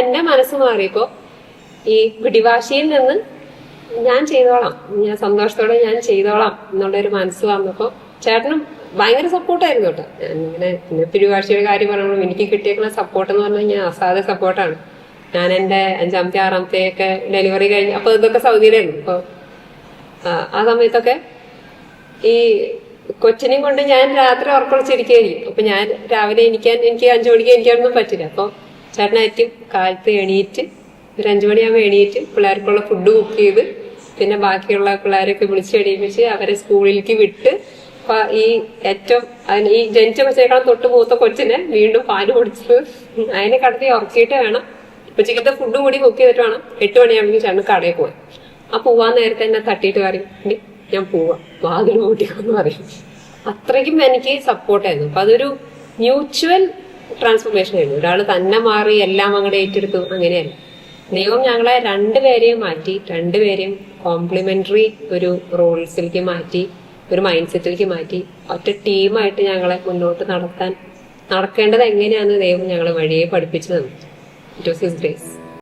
എന്റെ മനസ്സ് മാറിയപ്പോ ഈ പിടിവാശിയിൽ നിന്ന് ഞാൻ ചെയ്തോളാം. ഞാൻ സന്തോഷത്തോടെ ഞാൻ ചെയ്തോളാം എന്നുള്ളൊരു മനസ്സ് വന്നപ്പോ ചേട്ടനും ഭയങ്കര സപ്പോർട്ടായിരുന്നു കേട്ടോ. ഞാൻ ഇങ്ങനെ പിന്നെ പിടിവാശിയുടെ കാര്യം പറയുമ്പോൾ എനിക്ക് കിട്ടിയേക്കുന്ന സപ്പോർട്ട് എന്ന് പറഞ്ഞാൽ ഞാൻ അസാധ്യ സപ്പോർട്ടാണ് ഞാൻ എന്റെ അഞ്ചാമത്തെ ആറാമത്തെ ഒക്കെ ഡെലിവറി കഴിഞ്ഞ് അപ്പൊ ഇതൊക്കെ സൗദിയിലായിരുന്നു. അപ്പൊ ആ, സമയത്തൊക്കെ ഈ കൊച്ചിനെയും കൊണ്ട് ഞാൻ രാത്രി ഉറക്കൊളിച്ചിരിക്കുകയായിരിക്കും അപ്പൊ ഞാൻ രാവിലെ എനിക്ക് എനിക്ക് അഞ്ചു മണിക്ക് എനിക്കാനൊന്നും പറ്റില്ല. അപ്പൊ ചേട്ടനായിരിക്കും കാലത്ത് എണീറ്റ് ഒരു അഞ്ചു മണിയാകുമ്പോൾ എണീറ്റ് പിള്ളേർക്കുള്ള ഫുഡ് കുക്ക് ചെയ്ത് പിന്നെ ബാക്കിയുള്ള പിള്ളേരൊക്കെ വിളിച്ച് എണീപ്പിച്ച് അവരെ സ്കൂളിലേക്ക് വിട്ട് ഈ ഏറ്റവും ഈ ജനിച്ച കൊച്ചേക്കാളും തൊട്ട് മൂത്ത കൊച്ചിനെ വീണ്ടും പാൽ കുടിച്ച് അതിനെ കടത്തി ഉറക്കിയിട്ട് വേണം. ഉച്ചക്കത്തെ ഫുഡും കൂടി കുക്ക് ചെയ്തിട്ട് വേണം. എട്ട് മണിയാകുമ്പോൾ ചേട്ടൻ കടയിൽ പോകാൻ ആ പോവാൻ നേരത്തെ എന്നെ തട്ടിയിട്ട് പറയും ഞാൻ പോവാ. വാതിൽ കൂട്ടിക്കോന്ന് പറയും. അത്രയ്ക്കും എനിക്ക് സപ്പോർട്ടായിരുന്നു അപ്പൊ അതൊരു മ്യൂച്വൽ ട്രാൻസ്ഫോർമേഷൻ ആയിരുന്നു. ഒരാൾ തന്നെ മാറി എല്ലാം അങ്ങോട്ട് ഏറ്റെടുത്തു. അങ്ങനെയല്ല. ദൈവം ഞങ്ങളെ രണ്ടുപേരെയും മാറ്റി രണ്ടുപേരെയും കോംപ്ലിമെന്ററി ഒരു റോൾസിലേക്ക് മാറ്റി ഒരു മൈൻഡ് സെറ്റിലേക്ക് മാറ്റി ഒറ്റ ടീമായിട്ട് ഞങ്ങളെ മുന്നോട്ട് നടത്താൻ നടക്കേണ്ടത് എങ്ങനെയാണെന്ന് ദൈവം ഞങ്ങളെ വഴിയെ പഠിപ്പിച്ചു തന്നു. It was his grace